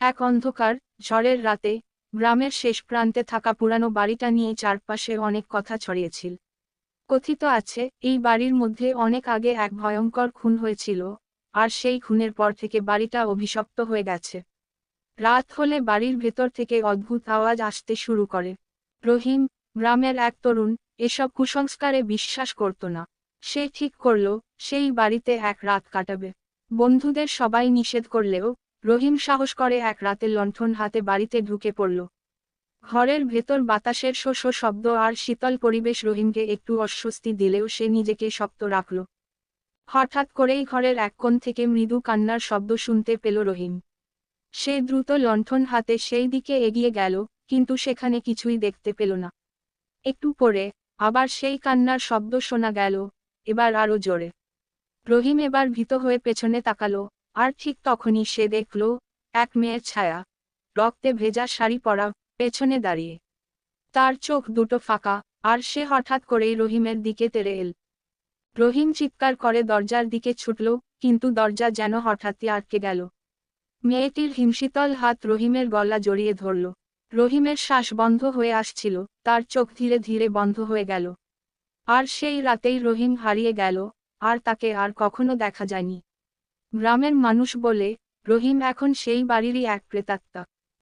এক অন্ধকার, ঝড়ের রাতে, গ্রামের শেষ প্রান্তে থাকা পুরানো বাড়িটা নিয়ে চারপাশে অনেক কথা ছড়িয়েছিল। কথিত আছে, এই বাড়ির মধ্যে অনেক আগে এক ভয়ঙ্কর খুন হয়েছিল, আর সেই খুনের পর থেকে বাড়িটা অভিশপ্ত হয়ে গেছে। রাত হলে বাড়ির ভেতর থেকে অদ্ভুত আওয়াজ আসতে শুরু করে। রহিম, গ্রামের এক তরুণ, এসব কুসংস্কারে বিশ্বাস করত না। সে ঠিক করল, সেই বাড়িতে এক রাত কাটাবে। বন্ধুদের সবাই নিষেধ করলেও রহিম সাহস করে এক রাতে লণ্ঠন হাতে বাড়িতে ঢুকে পড়ল। ঘরের ভেতর বাতাসের শো শো শব্দ আর শীতল পরিবেশ রহিমকে একটু অস্বস্তি দিলেও সে নিজেকে শক্ত রাখল। হঠাৎ করেই ঘরের এক কোণ থেকে মৃদু কান্নার শব্দ শুনতে পেল রহিম। সে দ্রুত লণ্ঠন হাতে সেই দিকে এগিয়ে গেল, কিন্তু সেখানে কিছুই দেখতে পেল না। একটু পরে আবার সেই কান্নার শব্দ শোনা গেল, এবার আরও জোরে। রহিম এবার ভীত হয়ে পেছনে তাকালো আর ঠিক তখনই সে দেখল এক মেয়ের ছায়া। রক্তে ভেজা শাড়ি পরা পেছনে দাঁড়িয়ে। তার চোখ দুটো ফাঁকা, আর সে হঠাৎ করেই রহিমের দিকে তেড়ে এল। রহিম চিৎকার করে দরজার দিকে ছুটল, কিন্তু দরজা যেন হঠাৎই আটকে গেল। মেয়েটির হিমশীতল হাত রহিমের গলা জড়িয়ে ধরল। রহিমের শ্বাস বন্ধ হয়ে আসছিল, তার চোখ ধীরে ধীরে বন্ধ হয়ে গেল। আর সেই রাতেই রহিম হারিয়ে গেল, আর তাকে আর কখনো দেখা যায়নি। গ্রামের মানুষ বলে রহিম এখন সেই বাড়িরই এক প্রেতাত্মা।